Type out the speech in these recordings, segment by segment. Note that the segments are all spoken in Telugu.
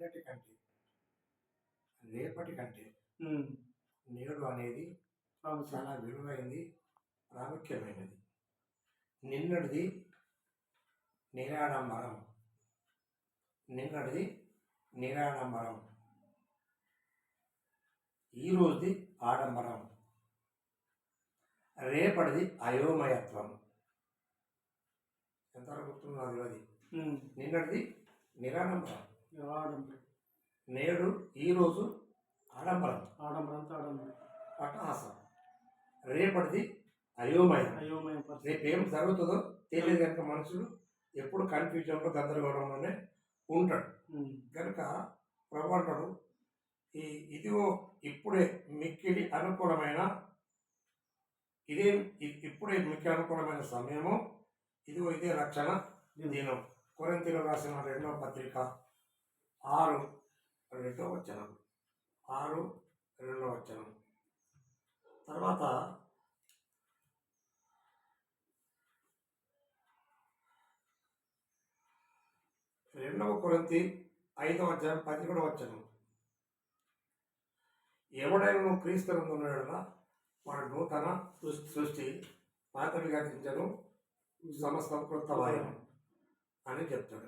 రేపటి కంటే రేపటి కంటే. నేడు అనేది. చాలా విలువైంది ప్రాముఖ్యమైనది. నిన్నటిది నిరాడంబరం. నిన్నటిది నిరాడంబరం. ఈరోజుది ఆడంబరం. రేపటిది అయోమయత్వం. ఎంతవరకు గుర్తున్నది అది. నిన్నటిది నిరాడంబరం. ఆడంబరం నేడు ఈరోజు ఆడంబరం ఆడంబరం. అంతా ఆడంబరం. పటాసం రేపటిది అయోమయం. అయోమయ రేపు ఏం జరుగుతుందో తెలియదు కనుక మనుషులు ఎప్పుడు కన్ఫ్యూజన్లో గందరగోళంలోనే ఉంటాడు. కనుక ప్రభు ఈ ఇదిగో ఇప్పుడే మిక్కిలి అనుకూలమైన ఇదే ఇప్పుడే మిక్కి అనుకూలమైన సమయము. ఇదిగో ఇదే రక్షణ దినం. కొరింతీలో రాసిన రెండవ పత్రిక ఆరు రెండో వచనం. ఆరు రెండో వచనం. తర్వాత రెండవ కొరంతి ఐదవ వచనం పదిహేడవ వచనం. ఎవడైనా నువ్వు క్రీస్తునందున్నాడలా వాడు నూతన సృష్టి సృష్టి పాతవి గతించను సమస్తం కృతవాయం అని చెప్తాడు.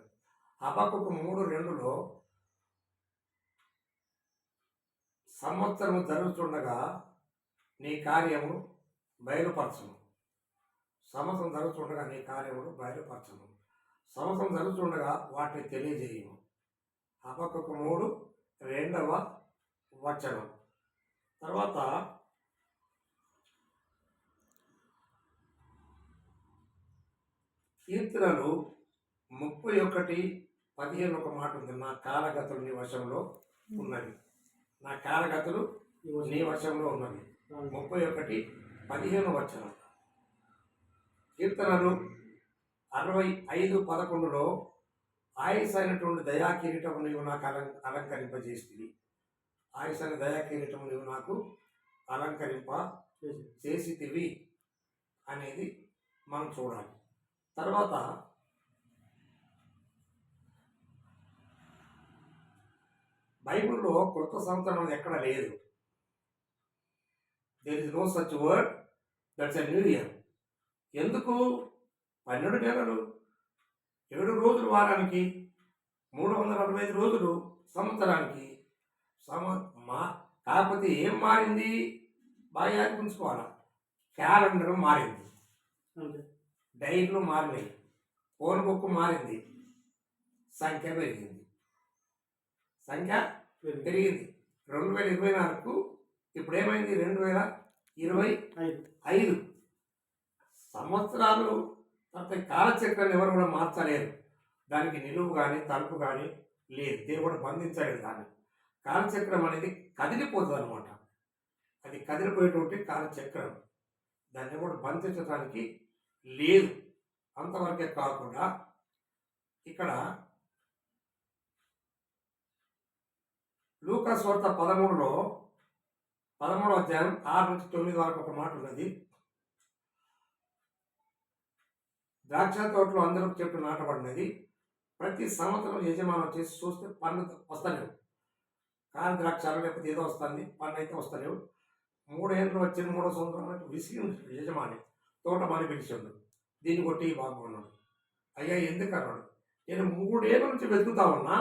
అబక్కుకు మూడు రెండులో సంవత్సరం జరుగుతుండగా నీ కార్యము బయలుపరచను సంవత్సరం జరుగుతుండగా నీ కార్యములు బయలుపరచను సంవత్సరం జరుగుతుండగా వాటిని తెలియజేయము. అపకొక మూడు రెండవ వచనం. తర్వాత కీర్తనలు ముప్పై ఒకటి పదిహేను ఒక మాట ఉంది. నా కాలగతులు నీ వశంలో ఉన్నది నా కాలగతులు నీ వశంలో ఉన్నవి. ముప్పై ఒకటి పదిహేను వచనం కీర్తనలు అరవై ఐదు పదకొండులో ఆయుస్ అయినటువంటి దయా కిరీటము నీవు నాకు అలం అలంకరింపజేస్తుంది ఆయుస్ అయిన దయా కిరీటము నీవు నాకు అలంకరింప చేసితివి అనేది మనం చూడాలి. తర్వాత బైబిల్లో కృత సంవత్సరం ఎక్కడ లేదు. There is no such word that's a new year ఎందుకు? పన్నెండు నెలలు ఏడు రోజులు వారానికి మూడు వందల అరవై ఐదు రోజులు సంవత్సరానికి సమ మా కాకపోతే ఏం మారింది? బాగా ఉంచుకోవాలా క్యాలెండర్ మారింది. డైట్లు మారినాయి. ఫోన్ బుక్ మారింది. సంఖ్య పెరిగింది. సంఖ్య పెరిగింది. పెరిగింది రెండు వేల ఇరవై నాలుగుకు ఇప్పుడు ఏమైంది రెండు వేల ఇరవై ఐదు. ఐదు. సంవత్సరాలు తర్వాత కాలచక్రాన్ని ఎవరు కూడా మార్చలేరు దానికి నిలువు కానీ తలుపు కానీ లేదు. దేవుడు బంధించలేదు దాన్ని. కాలచక్రం అనేది కదిలిపోతుంది అనమాట అది కదిలిపోయేటువంటి కాలచక్రం. దాన్ని కూడా బంధించడానికి లేదు. అంతవరకే కాకుండా ఇక్కడ లూకాస్ వార్త పదమూడులో పదమూడో అధ్యాయం ఆరు నుంచి తొమ్మిది వరకు ఒక మాట ఉన్నది. ద్రాక్ష తోటలో అందరూ చెట్టు నాటబడినది. ప్రతి సంవత్సరం యజమానం చేసి చూస్తే పన్ను వస్తలేవు. కాని ద్రాక్షాలు లేకపోతే ఏదో వస్తుంది పన్ను అయితే వస్తలేవు. మూడేళ్ళు వచ్చిన మూడో సంవత్సరం విసిగి యజమాని తోట మని పిలిచిండు. దీన్ని కొట్టి బాగున్నాడు అయ్యా ఎందుకు అన్నాడు? నేను మూడేళ్ళ నుంచి వెతుకుతా ఉన్నా.